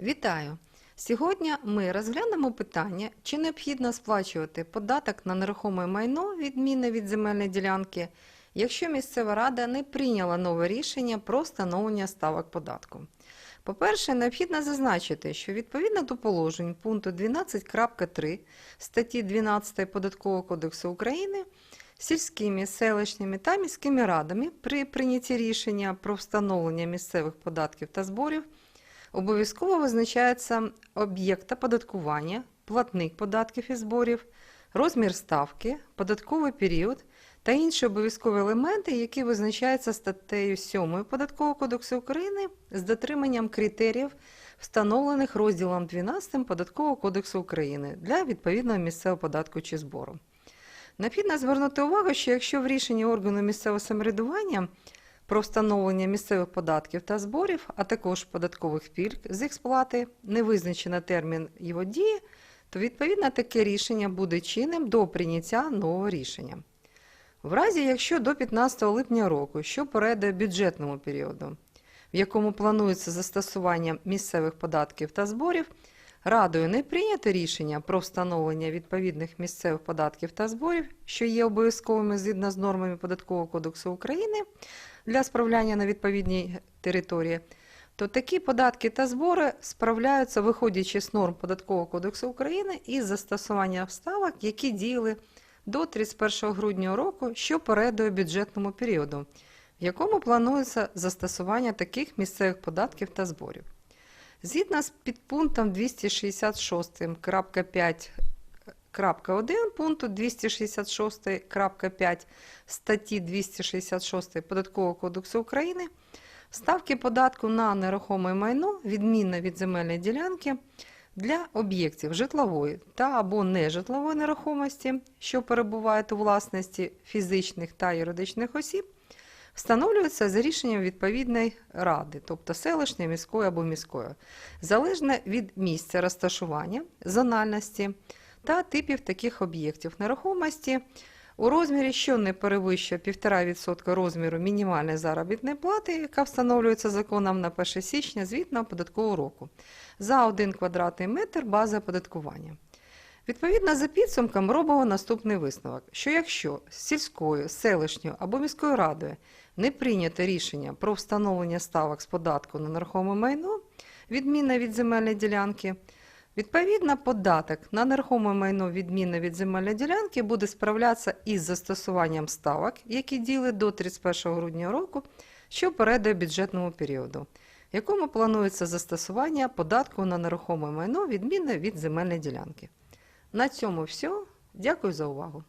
Вітаю! Сьогодні ми розглянемо питання, чи необхідно сплачувати податок на нерухоме майно, відмінне від земельної ділянки, якщо місцева рада не прийняла нове рішення про встановлення ставок податку. По-перше, необхідно зазначити, що відповідно до положень пункту 12.3 статті 12 Податкового кодексу України сільськими, селищними та міськими радами при прийнятті рішення про встановлення місцевих податків та зборів обов'язково визначається об'єкт оподаткування, платник податків і зборів, розмір ставки, податковий період та інші обов'язкові елементи, які визначаються статтею 7 Податкового кодексу України з дотриманням критеріїв, встановлених розділом 12 Податкового кодексу України для відповідного місцевого податку чи збору. Необхідно звернути увагу, що якщо в рішенні органу місцевого самоврядування про встановлення місцевих податків та зборів, а також податкових пільг з їх сплати, не визначено термін його дії, то відповідно таке рішення буде чинним до прийняття нового рішення. В разі, якщо до 15 липня року, що передає бюджетному періоду, в якому планується застосування місцевих податків та зборів, Радою не прийнято рішення про встановлення відповідних місцевих податків та зборів, що є обов'язковими згідно з нормами Податкового кодексу України для справляння на відповідній території, то такі податки та збори справляються, виходячи з норм Податкового кодексу України із застосування вставок, які діяли до 31 грудня року, що передує бюджетному періоду, в якому планується застосування таких місцевих податків та зборів. Згідно з підпунктом 266.5.1 пункту 266.5 статті 266 Податкового кодексу України. Ставки податку на нерухоме майно відмінно від земельної ділянки для об'єктів житлової та або нежитлової нерухомості, що перебувають у власності фізичних та юридичних осіб, встановлюється за рішенням відповідної ради, тобто селищної, міської або міської, залежно від місця розташування, зональності та типів таких об'єктів нерухомості у розмірі, що не перевищує 1,5% розміру мінімальної заробітної плати, яка встановлюється законом на 1 січня звітного податкового року, за 1 квадратний метр бази оподаткування. Відповідно за підсумком робимо наступний висновок, що якщо сільською, селищною або міською радою не прийнято рішення про встановлення ставок з податку на нерухоме майно, відмінне від земельної ділянки, відповідно податок на нерухоме майно, відмінне від земельної ділянки, буде справлятися із застосуванням ставок, які діли до 31 грудня року, що передує бюджетному періоду, якому планується застосування податку на нерухоме майно, відмінне від земельної ділянки. На цьому все. Дякую за увагу.